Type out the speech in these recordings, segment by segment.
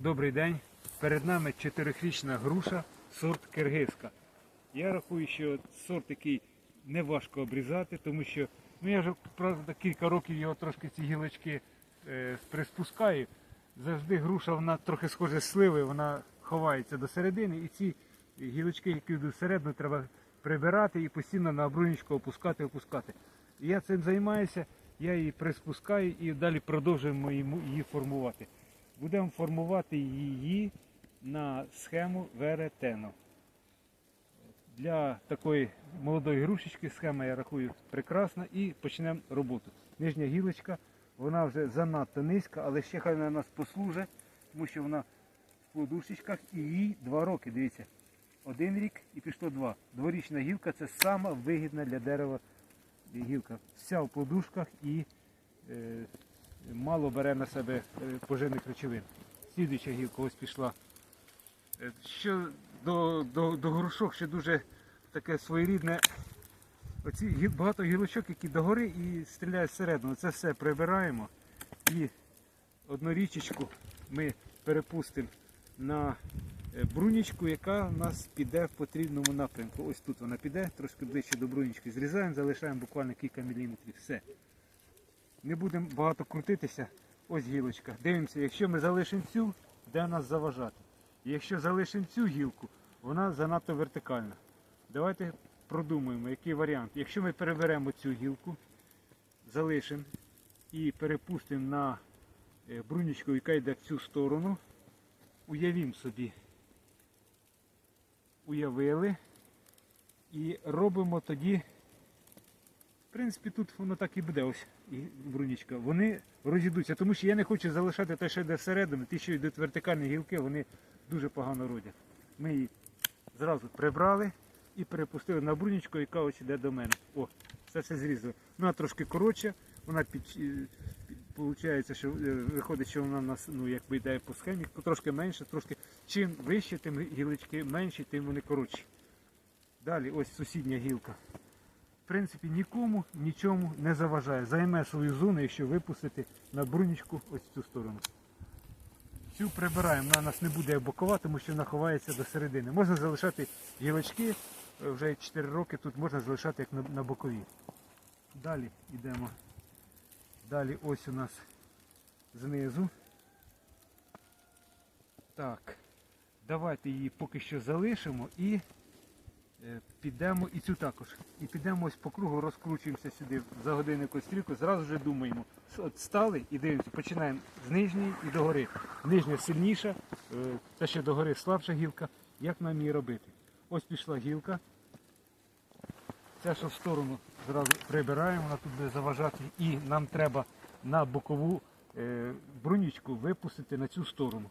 Добрий день. Перед нами чотирихрічна груша, сорт киргизька. Я рахую, що сорт який не важко обрізати, тому що ну я вже правда кілька років його трошки ці гілочки е, приспускаю. Завжди груша вона трохи схожа з сливи, вона ховається до середини, і ці гілочки, які йдуть всередину, треба прибирати і постійно на брунічку опускати, опускати. І я цим займаюся, я її приспускаю і далі продовжуємо її формувати. Будемо формувати її на схему веретено. Для такої молодої грушечки схема, я рахую, прекрасна і почнемо роботу. Нижня гілочка, вона вже занадто низька, але ще хай вона нас послужить, тому що вона в плодушечках і їй два роки. Дивіться, один рік і пішло два. Дворічна гілка це сама вигідна для дерева гілка. Вся в плодушках і е, мало бере на себе е, поживних речовин. Слідуюча гілка ось пішла. Е, Що до, до, до грушок ще дуже таке своєрідне. Оці багато гілочок, які догори і стріляють всередину. Це все прибираємо. І одну річечку ми перепустимо на е, брунічку, яка в нас піде в потрібному напрямку. Ось тут вона піде, трошки ближче до брунічки. Зрізаємо, залишаємо буквально кілька міліметрів. Все. Не будемо багато крутитися. Ось гілочка. Дивимося, якщо ми залишимо цю, де нас заважати. І якщо залишимо цю гілку, вона занадто вертикальна. Давайте продумаємо, який варіант. Якщо ми переберемо цю гілку, залишимо і перепустимо на е, брунічку, яка йде в цю сторону, уявімо собі, уявили і робимо тоді в принципі, тут воно так і буде, ось брунічка. Вони розійдуться, тому що я не хочу залишати те, що йде всередину. Ті, що йдуть вертикальні гілки, вони дуже погано родять. Ми її зразу прибрали і перепустили на брунічку, яка ось йде до мене. О, це все зрізали. Вона трошки коротша, вона під, е, під Получається, що е, виходить, що вона нас ну, якби йде по схемі, трошки менше, трошки. Чим вище, тим гілочки менші, тим вони коротші. Далі ось сусідня гілка в принципі нікому нічому не заважає. Займе свою зону, якщо випустити на брунічку ось цю сторону. Цю прибираємо, вона нас не буде бокова, тому що вона ховається до середини. Можна залишати гілочки, е, вже 4 роки тут можна залишати як на, на бокові. Далі йдемо. Далі ось у нас знизу. Так, давайте її поки що залишимо і Підемо і цю також. І підемо ось по кругу, розкручуємося сюди за годиннику стрілку, зразу вже думаємо. От стали і дивимося, починаємо з нижньої і догори. Нижня сильніша, е, та ще догори слабша гілка. Як нам її робити? Ось пішла гілка. Ця що в сторону зразу прибираємо, вона тут буде заважати. І нам треба на бокову е, брунічку випустити на цю сторону.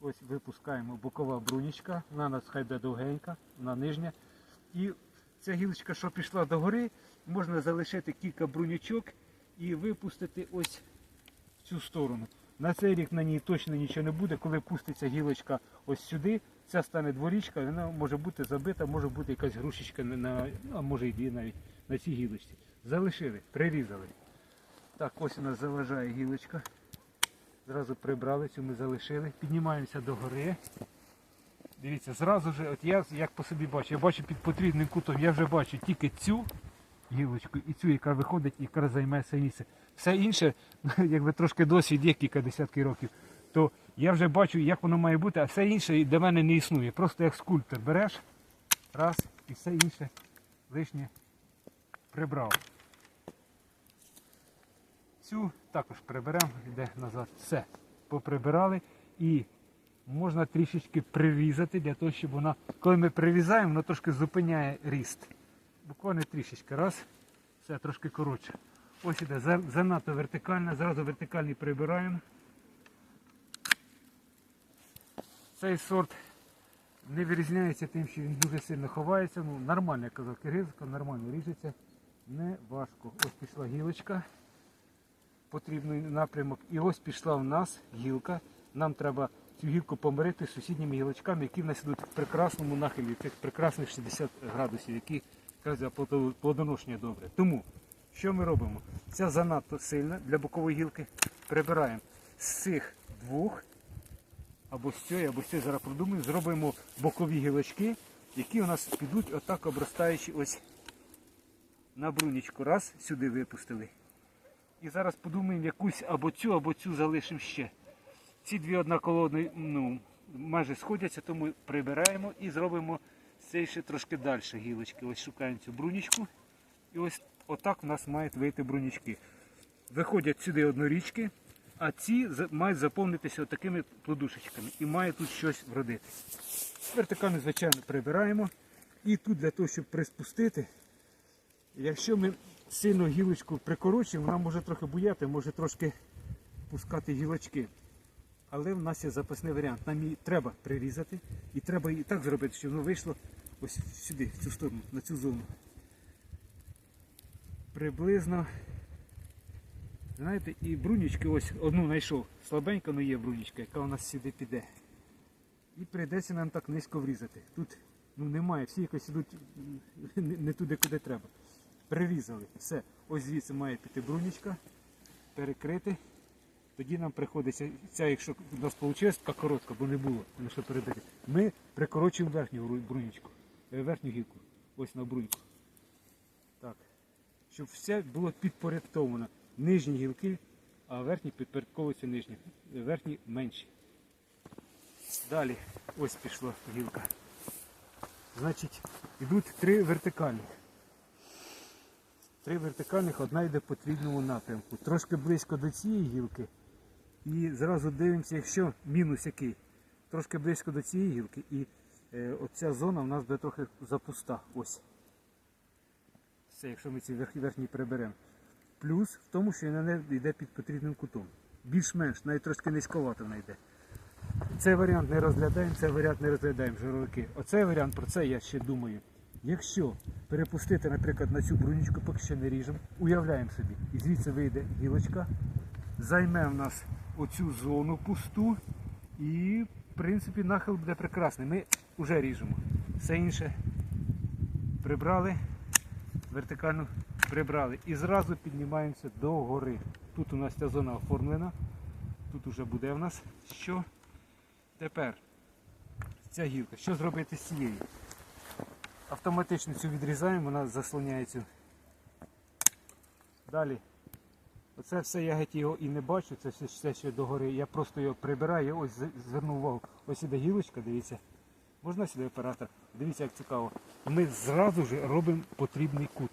Ось випускаємо бокова брунічка, вона нас хай буде довгенька, вона нижня. І ця гілочка, що пішла догори, можна залишити кілька брунячок і випустити ось в цю сторону. На цей рік на ній точно нічого не буде. Коли пуститься гілочка ось сюди, ця стане дворічка, вона може бути забита, може бути якась грушечка на, на а може і навіть на цій гілочці. Залишили, прирізали. Так, ось у нас заважає гілочка. Зразу прибрали цю, ми залишили. Піднімаємося до гори. Дивіться, зразу ж, от я як по собі бачу, я бачу під потрібним кутом, я вже бачу тільки цю гілочку і цю, яка виходить, яка займе це місце. Все інше, якби трошки досвід є кілька десятків років, то я вже бачу, як воно має бути, а все інше для мене не існує. Просто як скульптор береш, раз, і все інше лишнє прибрав. Цю також приберемо, йде назад. Все. Поприбирали і можна трішечки прирізати для того, щоб вона, коли ми прирізаємо, воно трошки зупиняє ріст. Буквально трішечки. Раз, все трошки коротше. Ось іде занадто вертикально, зразу вертикальний прибираємо. Цей сорт не вирізняється тим, що він дуже сильно ховається. Ну, нормально, я казав, киргизка, нормально ріжеться. Не важко. Ось пішла гілочка потрібний напрямок. І ось пішла в нас гілка. Нам треба цю гілку помирити з сусідніми гілочками, які в нас йдуть в прекрасному нахилі, цих прекрасних 60 градусів, які плодо- плодоношення добре. Тому що ми робимо? Ця занадто сильна для бокової гілки. Прибираємо з цих двох або з цієї, або з цієї зараз продумаємо, зробимо бокові гілочки, які у нас підуть отак обростаючи ось на брунічку. Раз, сюди випустили. І зараз подумаємо якусь або цю, або цю залишимо ще. Ці дві однаково ну, майже сходяться, тому прибираємо і зробимо цей ще трошки далі гілочки. Ось шукаємо цю брунічку. І ось отак у нас мають вийти брунічки. Виходять сюди однорічки, а ці мають заповнитися такими плодушечками і має тут щось вродити. Вертикально, звичайно, прибираємо. І тут для того, щоб приспустити, якщо ми сильно гілочку прикорочуємо, вона може трохи буяти, може трошки пускати гілочки. Але в нас є запасний варіант. Нам її треба прирізати і треба і так зробити, щоб воно вийшло ось сюди, в цю сторону, на цю зону. Приблизно. Знаєте, і брунічки ось одну знайшов. Слабенька, але є брунічка, яка у нас сюди піде. І прийдеться нам так низько врізати. Тут ну, немає, всі якось не, не туди, куди треба. Прирізали. Все. Ось звідси має піти брунічка, перекрити. Тоді нам приходиться, ця, якщо у нас вийшла така коротка, бо не було, що перебити, ми прикорочуємо верхню брунічку, е, верхню гілку, ось на бруньку. Так. Щоб все було підпорядковано. Нижні гілки, а верхні підпорядковуються нижні. Е, Верхні менші. Далі ось пішла гілка. Значить, йдуть три вертикальних. Три вертикальних, одна йде в потрібному напрямку. Трошки близько до цієї гілки. І зразу дивимося, якщо мінус який. Трошки близько до цієї гілки. І е, оця зона в нас буде трохи запуста. Ось. Все, якщо ми ці верх, верхні приберемо. Плюс в тому, що вона йде під потрібним кутом. Більш-менш, навіть трошки низьковато вона йде. Цей варіант не розглядаємо, цей варіант не розглядаємо жировики. Оцей варіант про це я ще думаю. Якщо перепустити, наприклад, на цю брунічку, поки що не ріжемо, уявляємо собі, і звідси вийде гілочка, займе в нас оцю зону пусту, і в принципі нахил буде прекрасний. Ми вже ріжемо. Все інше прибрали, вертикально прибрали. І зразу піднімаємося до гори. Тут у нас ця зона оформлена. Тут вже буде в нас що. Тепер ця гілка. Що зробити з цією? Автоматично цю відрізаємо, вона заслоняє цю. Далі. Оце все я геть його і не бачу, це все, все ще догори. Я просто його прибираю, ось звернув увагу. Ось іде гілочка, дивіться. Можна сюди оператор? Дивіться, як цікаво. Ми зразу ж робимо потрібний кут.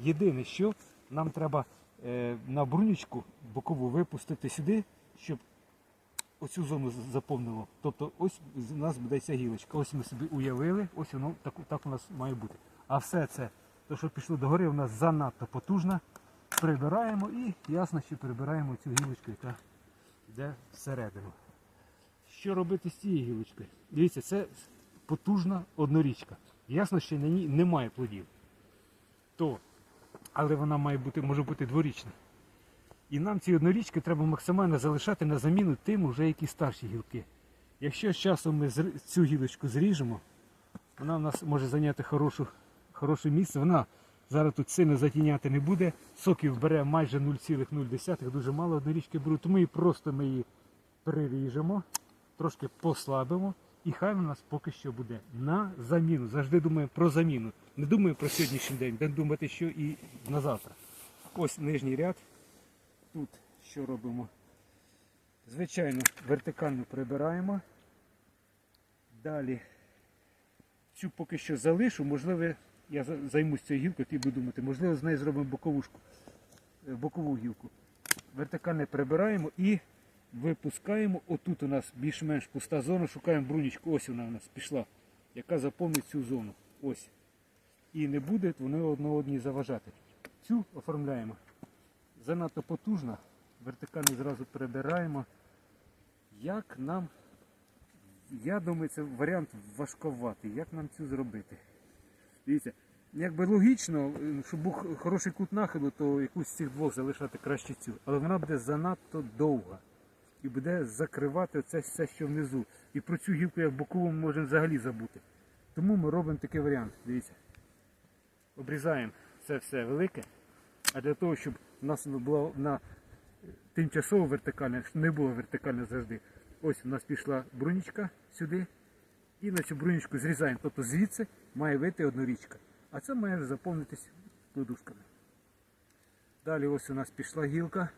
Єдине, що нам треба е, на брунючку бокову випустити сюди, щоб оцю зону заповнило. Тобто ось у нас буде ця гілочка. Ось ми собі уявили, ось воно так, так у нас має бути. А все це, то що пішло догори, у нас занадто потужно. Прибираємо і ясно, що прибираємо цю гілочку, яка йде всередину. Що робити з цією гілочкою? Дивіться, це потужна однорічка. Ясно, що на ній немає плодів. То, але вона має бути, може бути дворічна. І нам ці однорічки треба максимально залишати на заміну тим, уже які старші гілки. Якщо з часом ми цю гілочку зріжемо, вона в нас може зайняти хорошу, хороше місце. Вона зараз тут сильно затіняти не буде. Соків бере майже 0,0, дуже мало однорічки беруть, тому і просто ми її переріжемо, трошки послабимо. І хай у нас поки що буде на заміну. Завжди думаємо про заміну. Не думаємо про сьогоднішній день, будемо думати, що і на завтра. Ось нижній ряд. Тут що робимо? Звичайно, вертикально прибираємо. Далі цю поки що залишу, можливо, я займусь цією гілкою і буду думати, можливо, з неї зробимо боковушку, е, бокову гілку. Вертикально прибираємо і випускаємо. Отут у нас більш-менш пуста зона, шукаємо брунічку, ось вона у нас пішла, яка заповнить цю зону. Ось. І не буде вони одне одній заважати. Цю оформляємо занадто потужна. Вертикально зразу прибираємо. Як нам, я думаю, це варіант важковатий. Як нам цю зробити? Дивіться, якби логічно, щоб був хороший кут нахилу, то якусь з цих двох залишати краще цю. Але вона буде занадто довга. І буде закривати це все, що внизу. І про цю гілку як бокову ми можемо взагалі забути. Тому ми робимо такий варіант. Дивіться. Обрізаємо це все велике. А для того, щоб у нас була на тимчасово вертикальне, щоб не було вертикальна завжди. Ось у нас пішла брунічка сюди. І на цю брунічку зрізаємо. Тобто звідси має вийти однорічка. А це має заповнитись подушками. Далі ось у нас пішла гілка.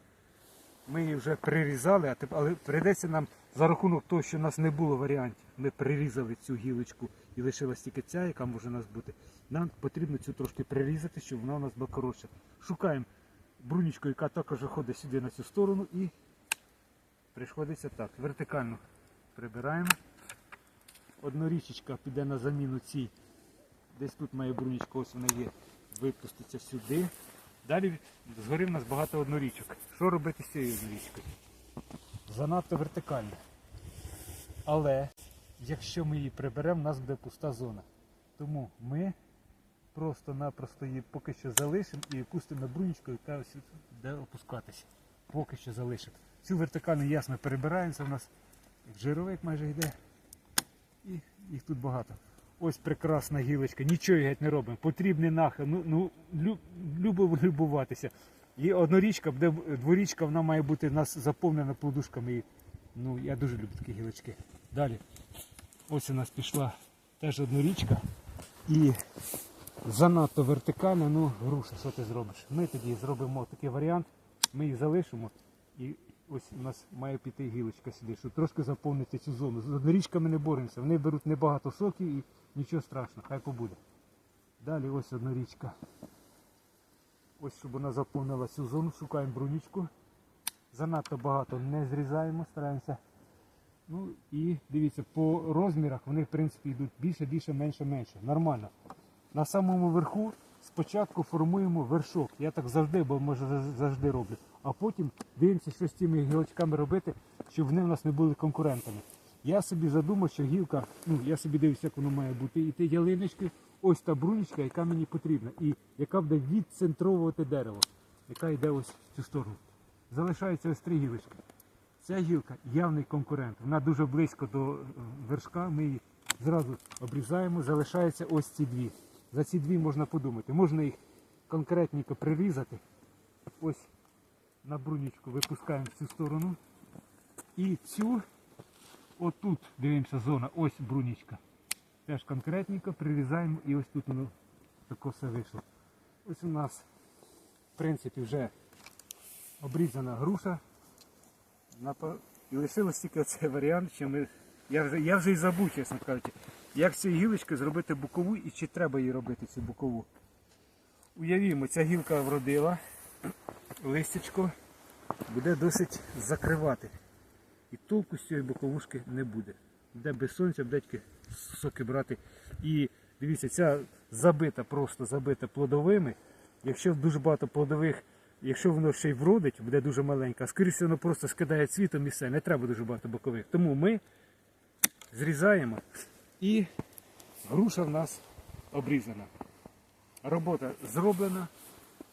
Ми її вже прирізали, але прийдеться нам за рахунок того, що у нас не було варіантів. Ми прирізали цю гілочку і лишилась тільки ця, яка може у нас бути. Нам потрібно цю трошки прирізати, щоб вона у нас була коротша. Шукаємо брунічку, яка також виходить сюди на цю сторону і приходиться так. Вертикально прибираємо. Однорічечка піде на заміну цій. Десь тут має брунічка, ось вона є. Випуститься сюди. Далі згори в нас багато однорічок. Що робити з цією однорічкою? Занадто вертикально. Але якщо ми її приберемо, в нас буде пуста зона. Тому ми просто-напросто її поки що залишимо і пустимо брунічку, яка ось буде опускатися. Поки що залишимо. Цю вертикальну ясно перебираємо, це у нас жировик майже йде. І їх тут багато. Ось прекрасна гілочка, нічого геть не робимо. Потрібний нахил, ну, ну лю, любо любуватися. І однорічка, буде дворічка, вона має бути нас заповнена плодушками. І, ну, я дуже люблю такі гілочки. Далі. Ось у нас пішла теж однорічка. І занадто вертикальна, ну груша, що ти зробиш? Ми тоді зробимо такий варіант, ми їх залишимо. І ось у нас має піти гілочка сюди, щоб трошки заповнити цю зону. З однорічками не боремося. Вони беруть небагато соків і нічого страшного, хай побуде. Далі ось однорічка. Ось щоб вона заповнила цю зону, шукаємо брунічку. Занадто багато не зрізаємо, стараємося. Ну і дивіться, по розмірах вони в принципі йдуть більше, більше, менше, менше. Нормально. На самому верху спочатку формуємо вершок. Я так завжди, бо може завжди роблю. А потім дивимося, що з цими гілочками робити, щоб вони в нас не були конкурентами. Я собі задумав, що гілка, ну я собі дивлюся, як воно має бути. І ті ялиночки, ось та брунічка, яка мені потрібна, і яка буде відцентровувати дерево, яка йде ось в цю сторону. Залишається ось три гілочки. Ця гілка явний конкурент. Вона дуже близько до е, вершка. Ми її зразу обрізаємо. Залишаються ось ці дві. За ці дві можна подумати. Можна їх конкретненько прирізати. Ось на брунічку випускаємо в цю сторону. І цю, отут дивимося зона, ось брунічка. Теж конкретненько прирізаємо і ось тут воно тако все вийшло. Ось у нас, в принципі, вже обрізана груша. І лишилось тільки цей варіант, що ми. Я вже, я вже і забув, чесно кажучи, як з цієї зробити бокову і чи треба її робити цю бокову. Уявімо, ця гілка вродила, листячко буде досить закривати. І толку з цієї боковушки не буде. Буде без сонця, буде соки брати. І дивіться, ця забита, просто забита плодовими. Якщо дуже багато плодових, якщо воно ще й вродить, буде дуже маленька, скоріше воно просто скидає цвітом і все, не треба дуже багато бокових. Тому ми зрізаємо і груша в нас обрізана. Робота зроблена.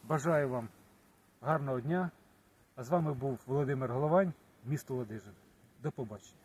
Бажаю вам гарного дня. А з вами був Володимир Головань, місто Ладижин. До побачення.